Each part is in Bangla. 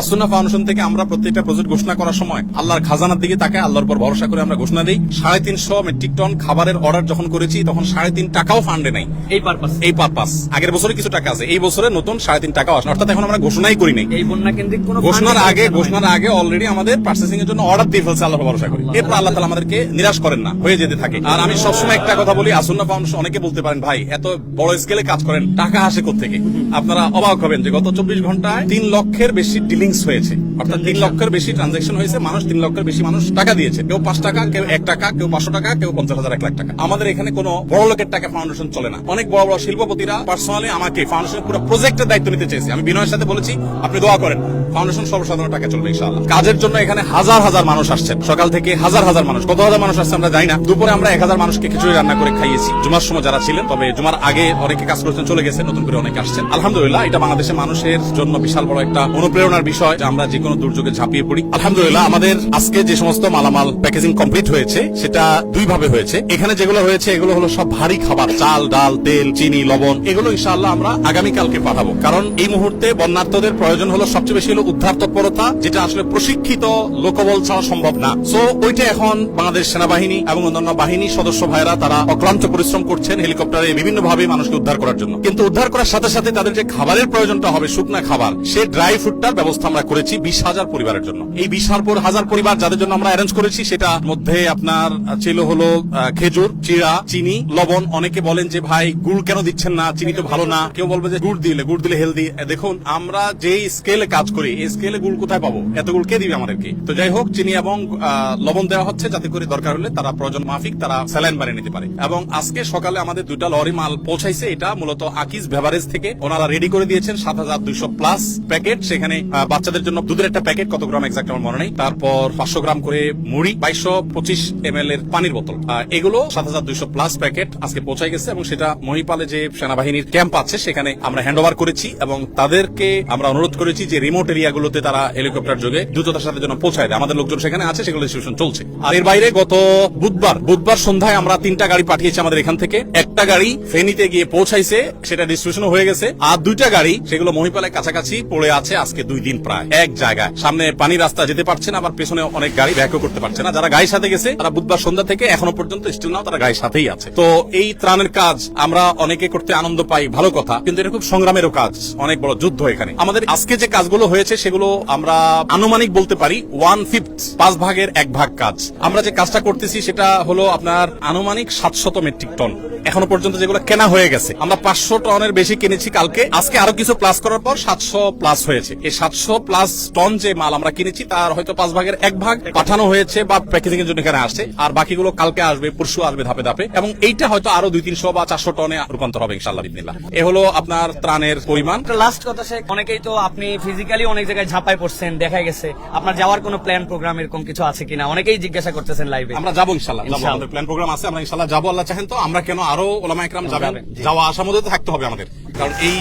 আসুনা ফাউন্ডেশন থেকে আমরা প্রত্যেকটা প্রজেক্ট ঘোষণা করার সময় আল্লাহর খাজানার দিকে তাকে আল্লাহর উপর ভরসা করে আমরা ঘোষণা দিই। সাড়ে তিনশো মেট্রিক টন খাবারের অর্ডার যখন করেছি তখন সাড়ে তিন টাকাও ফান্ডে নাই। এই পারপাস এই পারপাস আগের বছরে কিছু টাকা আছে এই বছরে নতুন সাড়ে তিন টাকাও আসে। অর্থাৎ এখন আমরা ঘোষণাই করি নাই। এই বন্যা কেন্দ্রিক কোনো ঘোষণার আগে ঘোষণার আগে অলরেডি আমাদের পার্সেসিং এর জন্য অর্ডার দিয়ে ফেলছে আল্লাহ ভরসা করি। এরপর আল্লাহ তালা আমাদেরকে নিরাশ করেন না হয়ে যেতে থাকে। আর আমি সবসময় একটা কথা বলি আসুন্না ফাউন্ডেশন অনেকে বলতে পারেন ভাই এত বড় স্কেলে কাজ করেন টাকা আসে থেকে আপনারা অবাক হবেন যে গত চব্বিশ ঘন্টায় তিন লক্ষের বেশি ডিলিংস হয়েছে। অর্থাৎ তিন লক্ষের বেশি ট্রানজাকশন হয়েছে, মানুষ তিন লক্ষের বেশি মানুষ টাকা দিয়েছে। কেউ পাঁচ টাকা, কেউ এক টাকা, কেউ পাঁচশো টাকা, কেউ পঞ্চাশ হাজার, এক লাখ টাকা। আমাদের এখানে কোনো বড় লোকের টাকা ফাউন্ডেশন চলে না। অনেক বড় বড় শিল্পপতিরা পার্সোনালি আমাকে ফাউন্ডেশন পুরো প্রজেক্টের দায়িত্ব নিতে চেয়েছে। আমি বিনয়ের সাথে বলেছি, আপনি দোয়া করেন ফাউন্ডেশন সর্বসাধারণ টাকা চলবে ইনশাআল্লাহ। কাজের জন্য এখানে হাজার হাজার মানুষ আসছেন। সকাল থেকে হাজার হাজার মানুষ। কত হাজার মানুষ আসছে আমরা জানি না। দুপুরে আমরা এক হাজার মানুষকে খিচুড়ি রান্না করে খাইয়েছি। জুমার সময় যারা ছিলেন, তবে জুমার আগে অনেকে কাজ করছেন, চলে গেছে নতুন করে অনেকে আসছেন। আলহামদুলিল্লাহ, এটা বাংলাদেশের মানুষের জন্য বিশাল বড় একটা অনুপ্রেরণার বিষয়। যে আমরা যে কোনো দুর্যোগে ঝাঁপিয়ে পড়ি। আলহামদুলিল্লাহ, আমাদের আজকে যে সমস্ত মালামাল প্যাকেজিং কমপ্লিট হয়েছে, সেটা দুই ভাবে হয়েছে। এখানে যেগুলো হয়েছে, এগুলো হলো সব ভারী খাবার। চাল, ডাল, তেল, চিনি, লবণ, এগুলো ইনশাআল্লাহ আমরা আগামীকালকে পাঠাবো। কারণ এই মুহূর্তে বন্যার্থদের প্রয়োজন হলো সবচেয়ে বেশি হলো উদ্ধার তৎপরতা, যেটা আসলে প্রশিক্ষিত লোকবল ছাড়া সম্ভব না। সো ওইটা এখন বাংলাদেশ সেনাবাহিনী এবং অন্যান্য বাহিনী সদস্য ভাইরা তারা অক্লান্ত পরিশ্রম করছেন হেলিকপ্টারে বিভিন্ন ভাবে মানুষকে উদ্ধার করার জন্য। কিন্তু উদ্ধার করার সাথে সাথে তাদের যে খাবারের প্রয়োজনটা হবে, শুকনা খাবার, সে ড্রাই ফ্রুটটার ব্যবস্থা আমরা করেছি বিশ হাজার পরিবারের জন্য। এই বিশ হাজার পরিবার যাদের জন্য আমরা অ্যারেঞ্জ করেছি, সেটা মধ্যে আপনার ছিল হলো খেজুর, চিড়া, চিনি, লবণ। অনেকে বলেন যে, ভাই, গুড় কেন দিচ্ছেন না? চিনি তো ভালো না। কেউ বলবে যে, গুড় দিলে গুড় দিলে হেলদি দেখুন, আমরা যেই স্কেলে কাজ করি, এই স্কেলে গুড় কোথায় পাবো? এত গুড় কে দিবে আমাদেরকে? তো যাই হোক, চিনি এবং লবণ দেওয়া হচ্ছে যাতে করে দরকার হলে তারা প্রয়োজন মাফিক, তারা স্যালাইন বানিয়ে নিতে পারে। এবং আজকে সকালে আমাদের দুইটা লরি মাল পৌঁছাইছে। এটা মূলত আকিজ বেভারেজ থেকে। ওনারা রেডি করে দিয়েছেন সাত হাজার দুইশো প্লাস প্যাকেট সেখানে বাচ্চাদের জন্য দুধের একটা প্যাকেট, কত গ্রাম এক্সাক্ট আমার মনে নেই। তারপর পাঁচশো গ্রাম করে মুড়ি, বাইশশো পঁচিশ এম এর পানির বোতল। এগুলো সাত হাজার দুইশো প্লাস প্যাকেট আজকে পৌঁছাই গেছে এবং সেটা মহিপালে যে সেনাবাহিনীর ক্যাম্প আছে, সেখানে আমরা হ্যান্ড ওভার করেছি এবং তাদেরকে আমরা অনুরোধ করেছি যে রিমোট এরিয়াগুলোতে তারা হেলিকপ্টার যোগে দ্রুততার সাথে যেন পৌঁছায় দেয়। আমাদের লোকজন সেখানে আছে, সেগুলো ডিস্ট্রিবিউশন চলছে। আর এর বাইরে গত বুধবার বুধবার সন্ধ্যায় আমরা তিনটা গাড়ি পাঠিয়েছি আমাদের এখান থেকে। একটা গাড়ি ফেনীতে গিয়ে পৌঁছাইছে, সেটা ডিস্ট্রিবিউশন হয়ে গেছে। আর দুইটা গাড়ি, সেগুলো মহিপালের কাছাকাছি পড়ে আছে আজকে দুই দিন প্রায় এক জায়গায়। সামনে পানি রাস্তা যেতে পারছে না, আবার পেছনে অনেক গাড়ি ব্যাকও করতে পারছে না। যারা গাড়ির সাথে গেছে, তারা বুধবার সন্ধ্যা থেকে এখনও পর্যন্ত স্টিল নাও তারা গাড়ির সাথেই আছে। তো এই ত্রাণের কাজ আমরা অনেকে করতে আনন্দ পাই, ভালো কথা, কিন্তু এটা খুব সংগ্রামেরও কাজ, অনেক বড় যুদ্ধ এখানে। আমাদের আজকে যে কাজগুলো হয়েছে, সেগুলো আমরা আনুমানিক বলতে পারি ওয়ান ফিফথ পাঁচ ভাগের এক ভাগ কাজ। আমরা যে কাজটা করতেছি, সেটা হলো আপনার আনুমানিক সাতশত মেট্রিক টন। এখনও পর্যন্ত যেগুলো কেনা হয়ে গেছে, আমরা পাঁচশো টনের বেশি কিনেছি কালকে। আজকে আরও কিছু প্লাস করার পর সাতশো প্লাস হয়েছে। এই সাতশো প্লাস টন যে মাল আমরা কিনেছি তার হয়তো পাঁচ ভাগের এক ভাগ পাঠানো হয়েছে বা প্যাকেজিং এর জন্য এখানে আসছে। আর বাকিগুলো কালকে আসবে পরশু আসবে ধাপে ধাপে। এবং এইটা হয়তো আরও দুই তিনশো বা চারশো টনে রূপান্তর হবে ইনশাল্লাহ এ হলো আপনার ত্রাণের পরিমাণ। লাস্ট কথা শেখ অনেকেই তো আপনি ফিজিক্যালি অনেক জায়গায় ঝাঁপাই পড়ছেন দেখা গেছে। আপনার যাওয়ার কোনো প্ল্যান প্রোগ্রাম এরকম কিছু আছে কিনা? অনেকেই জিজ্ঞাসা করতেছেন লাইভে আমরা যাব ইনশাল্লাহ যাব। আমাদের প্ল্যান প্রোগ্রাম আছে আমরা ইনশাল্লাহ যাব আল্লাহ চাহেন তো আমরা কেন আরও ওলামা একরাম যাবেন? যাওয়া আসার মধ্যে থাকতে হবে আমাদের। কারণ এই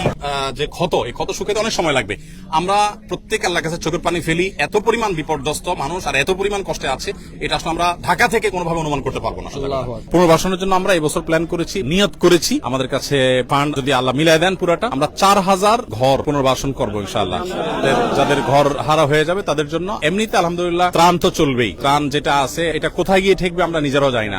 যে ক্ষত এই ক্ষত শুকাতে অনেক সময় লাগবে। আমরা প্রত্যেক আল্লাহ কাছে চোখের পানি ফেলি এত পরিমাণ বিপর্যস্ত মানুষ আর এত পরিমাণ কষ্টে আছে এটা আসলে আমরা ঢাকা থেকে কোনোভাবে অনুমান করতে পারব না। পুনর্বাসনের জন্য আমরা এবছর প্ল্যান করেছি নিয়ত করেছি। আমাদের কাছে ফান্ড যদি আল্লাহ মিলাই দেন পুরাটা আমরা চার হাজার ঘর পুনর্বাসন করব ইনশাআল্লাহ। যাদের- ঘর হারা হয়ে যাবে তাদের জন্য এমনিতে আলহামদুলিল্লাহ ত্রাণ তো চলবেই। ত্রাণ যেটা আছে এটা কোথায় গিয়ে ঠেকবে আমরা নিজেরাও জানি না।